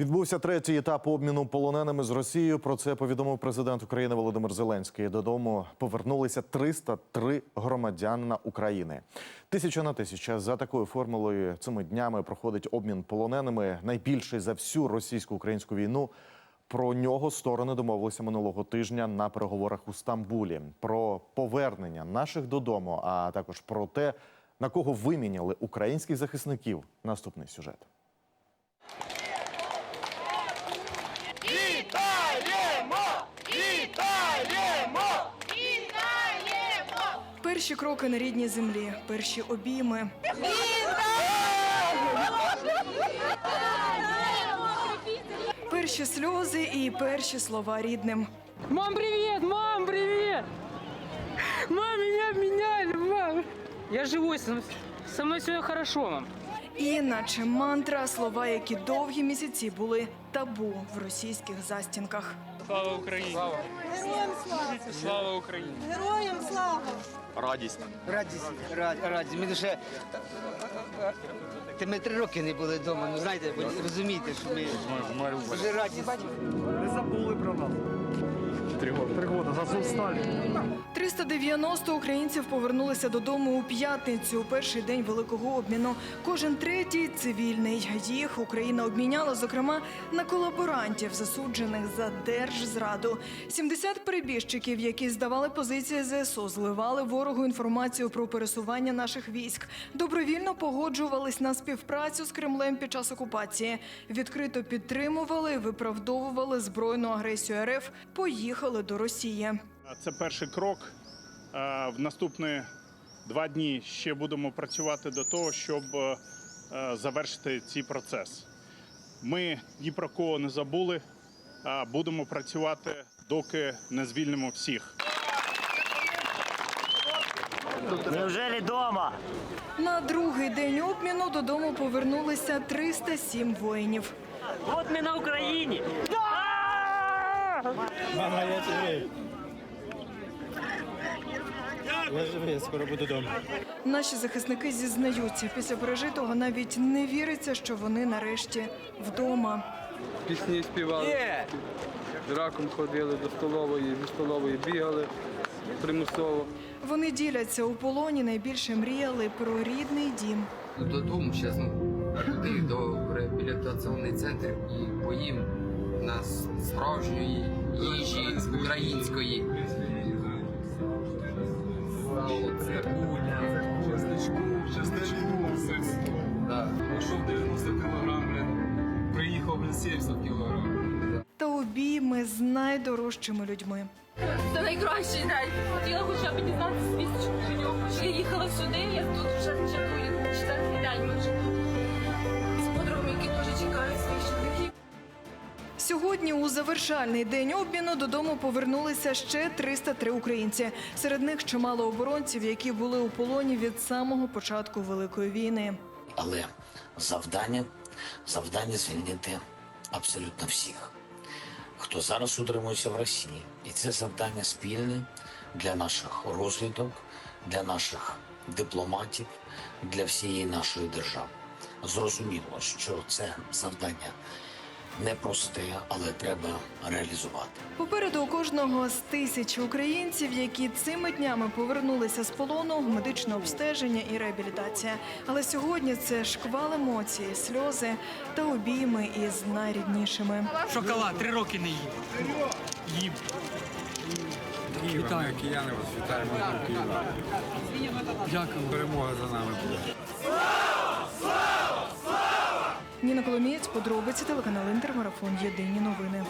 Відбувся третій етап обміну полоненими з Росією. Про це повідомив президент України Володимир Зеленський. Додому повернулися 303 громадянина України. Тисяча на тисяча за такою формулою цими днями проходить обмін полоненими. Найбільший за всю російсько-українську війну. Про нього сторони домовилися минулого тижня на переговорах у Стамбулі. Про повернення наших додому, а також про те, на кого виміняли українських захисників. Наступний сюжет. Перші кроки на рідній землі, перші обійми. Перші сльози і перші слова рідним. Мам, привет! Мам, привет! Мам, меня обменяли, мам! Я живой, со, мной все хорошо, мам. І, наче мантра, слова, які довгі місяці були табу в російських застінках. Слава Україні! Слава! Слава Україні! Героям слава! Радість, радість, радість. Ми лише Та ми три роки не були вдома. Ну знаєте, ви розумієте, що ми дуже радість. Не забули про нас. Три роки. Три роки. Зазустали. 390 українців повернулися додому у п'ятницю, у перший день великого обміну. Кожен третій цивільний. Їх Україна обміняла, зокрема, на колаборантів, засуджених за держзраду. 70 перебіжчиків, які здавали позиції ЗСУ, зливали ворогу інформацію про пересування наших військ, добровільно погоджувались на співпрацю з Кремлем під час окупації, відкрито підтримували, виправдовували збройну агресію РФ, поїхали до Росії. Це перший крок. Е, В наступні два дні ще будемо працювати до того, щоб е, завершити цей процес. Ми ні про кого не забули. а Будемо працювати, доки не звільнимо всіх. Неужели дома? На другий день обміну додому повернулися 307 воїнів. Вот мы на Украине. Мама, я живий. Я живий, скоро буду вдома. Наші захисники зізнаються, після пережитого навіть не віриться, що вони нарешті вдома. Пісні співали, раком ходили до столової, зі столової бігали примусово. Вони діляться у полоні, найбільше мріяли про рідний дім. додому, чесно, туди до реабілітаційний центр і поїм на справжньої їжі української. Сало, цибуля. Пішов 90 кілограм, блін, приїхав, блін, 70 кілограм. Та обійми з найдорожчими людьми. Це найкращий день. Хотіла хоча б дізнатися про. Що Я їхала сюди, я тут вже четвертий день. Ми вже Сьогодні у завершальний день обміну додому повернулися ще 303 українці. Серед них чимало оборонців, які були у полоні від самого початку великої війни. Але завдання, завдання звільнити абсолютно всіх, хто зараз утримується в Росії. І це завдання спільне для наших розвідок, для наших дипломатів, для всієї нашої держави. Зрозуміло, що це завдання непросте, але треба реалізувати. Попереду у кожного з тисяч українців, які цими днями повернулися з полону, медичне обстеження і реабілітація. Але сьогодні це шквал емоцій, сльози та обійми із найріднішими. Шоколад, три роки не їв. Їм. Вітаю, кияни вас, вітаємо. Дякую. Перемога за нами буде. Ніна Коломієць, подробиці телеканал Інтермарафон. Єдині новини.